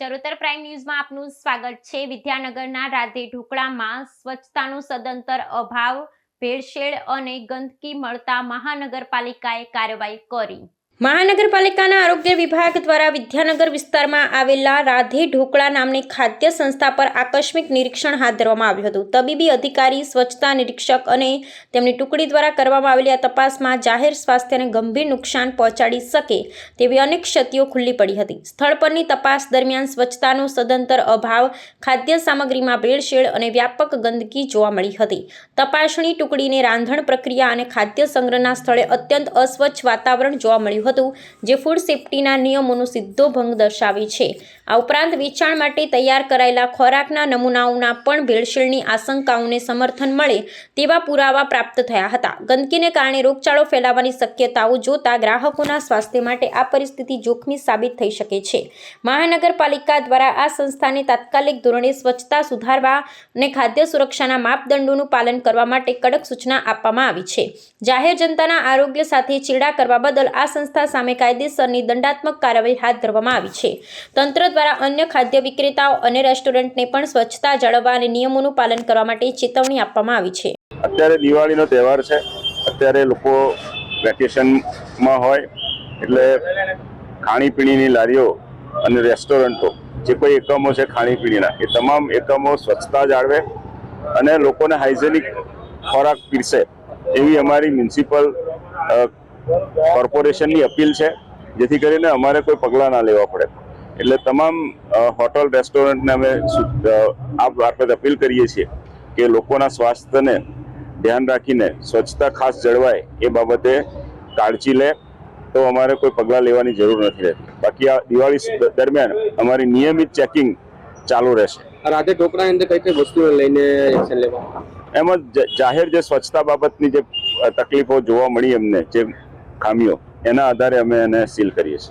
Charotar prime ન્યૂઝમાં આપનું સ્વાગત છે. વિદ્યાનગરના રાધે ઢોકળામાં સ્વચ્છતાનો સદંતર અભાવ, ભેળસેળ અને ગંદકી મળતા મહાનગરપાલિકાએ કાર્યવાહી કરી. મહાનગરપાલિકાના આરોગ્ય વિભાગ દ્વારા વિદ્યાનગર વિસ્તારમાં આવેલા રાધે ઢોકળા નામની ખાદ્ય સંસ્થા પર આકસ્મિક નિરીક્ષણ હાથ ધરવામાં આવ્યું હતું. તબીબી અધિકારી, સ્વચ્છતા નિરીક્ષક અને તેમની ટુકડી દ્વારા કરવામાં આવેલી આ તપાસમાં જાહેર સ્વાસ્થ્યને ગંભીર નુકસાન પહોંચાડી શકે તેવી અનેક ક્ષતિઓ ખુલ્લી પડી હતી. સ્થળ પરની તપાસ દરમિયાન સ્વચ્છતાનો સદંતર અભાવ, ખાદ્ય સામગ્રીમાં ભેળસેળ અને વ્યાપક ગંદકી જોવા મળી હતી. તપાસણી ટુકડીને રાંધણ પ્રક્રિયા અને ખાદ્ય સંગ્રહના સ્થળે અત્યંત અસ્વચ્છ વાતાવરણ જોવા મળ્યું હતું. જે ફૂડ સેફ્ટીના નિયમોનો સીધો ભંગ દર્શાવે છે. આ ઉપરાંત વેચાણ માટે તૈયાર કરાયેલા ખોરાકના નમૂનાઓના પણ ભેળસેળની આશંકાઓને સમર્થન મળે તેવા પુરાવા પ્રાપ્ત થયા હતા. ગંદકીને કારણે રોગચાળો ફેલાવાની શક્યતાઓ જોતા ગ્રાહકોના સ્વાસ્થ્ય માટે આ પરિસ્થિતિ જોખમી સાબિત થઈ શકે છે. મહાનગરપાલિકા દ્વારા આ સંસ્થાને તાત્કાલિક ધોરણે સ્વચ્છતા સુધારવા અને ખાદ્ય સુરક્ષાના માપદંડોનું પાલન કરવા માટે કડક સૂચના આપવામાં આવી છે. જાહેર જનતાના આરોગ્ય સાથે ચેડા કરવા બદલ આ સંસ્થા સામે કાયદેસરની દંડાત્મક કાર્યવાહી હાથ ધરવામાં આવી છે. તંત્ર દ્વારા અન્ય ખાદ્ય વિક્રેતાઓ અને રેસ્ટોરન્ટને પણ સ્વચ્છતા જાળવવા અને નિયમોનું પાલન કરવા માટે ચેતવણી આપવામાં આવી છે. અત્યારે દિવાળીનો તહેવાર છે. અત્યારે લોકો વેકેશનમાં હોય એટલે ખાણીપીણીની લારીઓ અને રેસ્ટોરન્ટો, જે કોઈ એકમો છે ખાણીપીણીના, એ તમામ એકમો સ્વચ્છતા જાળવે અને લોકોને હાઇજેનિક ખોરાક પીરસે એવી અમારી મ્યુનિસિપલ કોર્પોરેશનની અપીલ છે જેથી કરીને અમારે કોઈ પગલાં ના લેવા પડે. એટલે તમામ હોટલ રેસ્ટોરન્ટને અમે આ બાબતે અપીલ કરીએ છીએ કે લોકોના સ્વાસ્થ્યને ધ્યાન રાખીને સ્વચ્છતા ખાસ જળવાય એ બાબતે કાળજી લે તો અમારે કોઈ પગલાં લેવાની જરૂર નથી રહેતી. બાકી આ દિવાળી દરમિયાન અમારી નિયમિત ચેકિંગ ચાલુ રહેશે. રાતે ઢોકળાની અંદર કઈ કઈ વસ્તુઓ લઈને એક્શન લેવા? એમાં જ- જાહેર જે સ્વચ્છતા બાબતની જે તકલીફો જોવા મળી એમને જે ખામીઓ. એના આધારે અમે એને સીલ કરીએ છીએ.